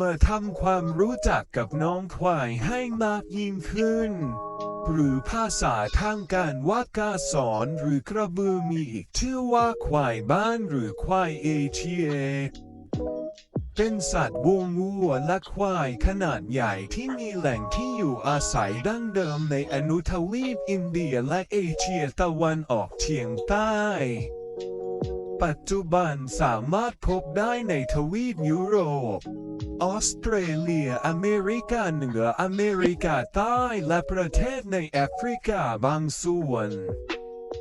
มาทำความรู้จักกับน้องควายให้มากยิ่งขึ้น หรือภาษาทางการว่ากาสอนหรือกระบือมีอีกชื่อว่าควายบ้านหรือควายเอเชียเป็นสัตว์วงวัวและควายขนาดใหญ่ที่มีแหล่งที่อยู่อาศัยดั้งเดิมในอนุทวีปอินเดียและเอเชียตะวันออกเฉียงใต้ ปัจจุบันสามารถพบได้ในทวีปยุโรป ออสเตรเลีย อเมริกาเหนือ อเมริกาใต้และประเทศในแอฟริกาบางส่วน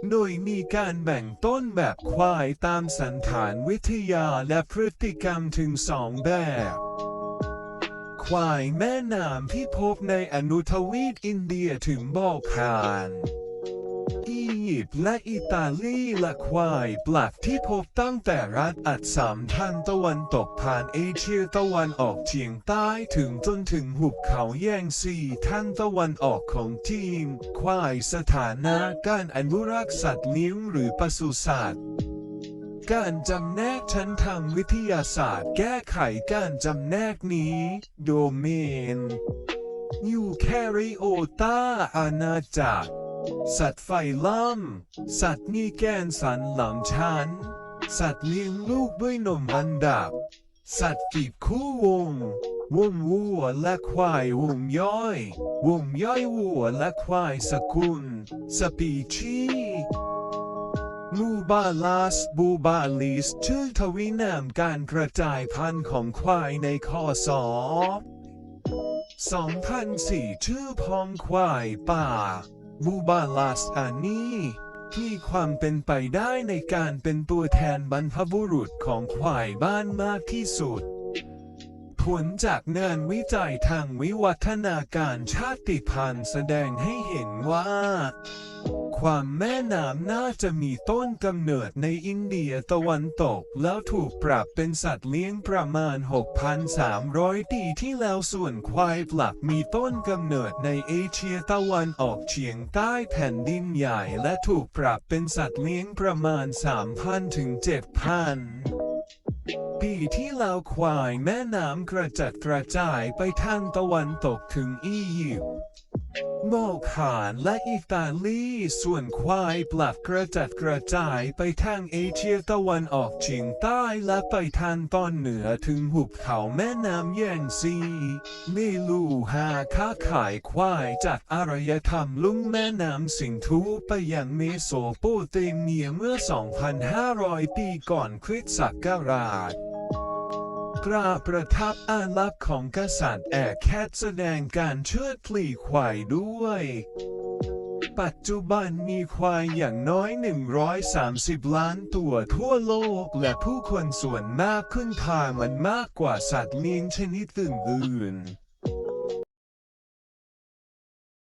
โดยมีการแบ่งต้นแบบควายตามสันฐานวิทยาและพฤติกรรมถึงสองแบบ ควายแม่น้ำที่พบในอนุทวีปอินเดียถึงบอกคาน อียิปต์และอิตาลีละควายปลักที่พบตั้งแต่รัฐอัสสัมทางตะวันตกผ่านเอเชียตะวันออกเฉียงใต้ถึงจนถึงหุบเขาแยงซีทางตะวันออกของจีนควายสถานะการอนุรักษ์สัตว์เลี้ยงหรือปศุสัตว์การจำแนกชั้นทางวิทยาศาสตร์แก้ไขการจำแนกนี้ โดเมนยูแคริโอตาอาณาจักร สัตว์ไฟล่ำสัตว์มีแกนสันหลังชัน สัตว์เลี้ยงลูกด้วยนมอันดับ สัตว์กีบคู่วง วงวัวและควายวงย่อย วงย่อยวัวและควายสกุล สปีชีส์มูบาลาสบูบาลิสชื่อทวินามการกระจายพันธุ์ของควายในคอสอ2004ชื่อพองควายป่า บูบาลาสอันนี้มีความเป็นไปได้ในการเป็นตัวแทนบรรพบุรุษของควายบ้านมากที่สุด ผลจากงานวิจัยทางวิวัฒนาการชาติพันธุ์แสดงให้เห็นว่า ความแม่น้ำน่าจะมีต้นกำเนิดในอินเดียตะวันตก แล้วถูกปรับเป็นสัตว์เลี้ยงประมาณ 6,300 ปีที่แล้วส่วนควายปลักมีต้นกำเนิดในเอเชียตะวันออกเฉียงใต้แผ่นดินใหญ่และถูกปรับเป็นสัตว์เลี้ยงประมาณ 3,000 ถึง 7,000ปีที่แล้วควายแม่น้ำกระจัดกระจายไปทางตะวันตกถึงอียิปต์ โมกขานและอิตาลีส่วนควายปลักกระจัดกระจายไปทางเอเชียตะวันออกเฉียงใต้และไปทางตอนเหนือถึงหุบเขาแม่น้ำแยงซีเมลูฮาค้าขายควายจากอารยธรรมลุ่มแม่น้ำสิงธุไปยังเมโสโปเตเมียเมื่อ 2,500 ปีก่อนคริสต์ศักราช ตราประทับอาลักษณ์ของกษัตริย์แอร์แคทแสดงการเชิดพลีควายด้วย ปัจจุบันมีควายอย่างน้อย 130 ล้านตัวทั่วโลก และผู้คนส่วนมากขึ้นทามันมากกว่าสัตว์เลี้ยงชนิดอื่นๆ